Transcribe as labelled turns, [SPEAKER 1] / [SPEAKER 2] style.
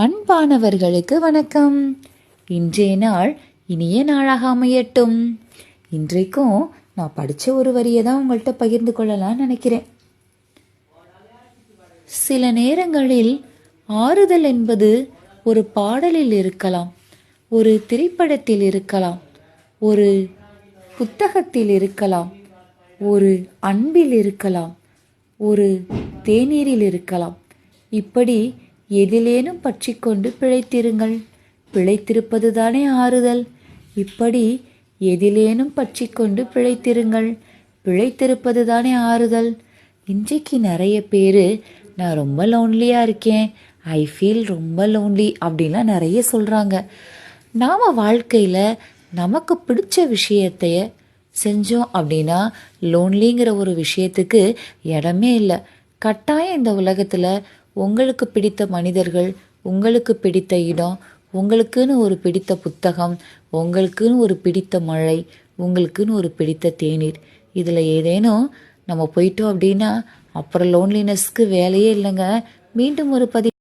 [SPEAKER 1] அன்பானவர்களுக்கு வணக்கம். இன்றைய நாள் இனிய நாளாக அமையட்டும். இன்றைக்கும் நான் படித்த ஒரு வரியை தான் உங்கள்கிட்ட பகிர்ந்து கொள்ளலாம்னு நினைக்கிறேன். சில நேரங்களில் ஆறுதல் என்பது ஒரு பாடலில் இருக்கலாம் ஒரு திரைப்படத்தில் இருக்கலாம் ஒரு புத்தகத்தில் இருக்கலாம் ஒரு அன்பில் இருக்கலாம் ஒரு தேநீரில் இருக்கலாம். இப்படி எதிலேனும் பற்றிக்கொண்டு பிழைத்திருங்கள். பிழைத்திருப்பது தானே ஆறுதல். இப்படி எதிலேனும் பற்றிக்கொண்டு பிழைத்திருங்கள். பிழைத்திருப்பது தானே ஆறுதல். இன்றைக்கு நிறைய பேர் நான் ரொம்ப லோன்லியாக இருக்கேன். ஐ ஃபீல் ரொம்ப லோன்லி அப்படின்லாம் நிறைய சொல்கிறாங்க நாம் வாழ்க்கையில் நமக்கு பிடிச்ச விஷயத்தைய செஞ்சோம் அப்படின்னா லோன்லிங்கிற ஒரு விஷயத்துக்கு இடமே இல்லை. கட்டாயம் இந்த உலகத்தில் உங்களுக்கு பிடித்த மனிதர்கள் உங்களுக்கு பிடித்த இடம் உங்களுக்குன்னு ஒரு பிடித்த புத்தகம் உங்களுக்குன்னு ஒரு பிடித்த மழை உங்களுக்குன்னு ஒரு பிடித்த தேநீர். இதில் ஏதேனும் நம்ம போயிட்டோம் அப்படின்னா அப்புறம் லோன்லினஸ்க்கு வேலையே இல்லைங்க. மீண்டும் ஒரு பதி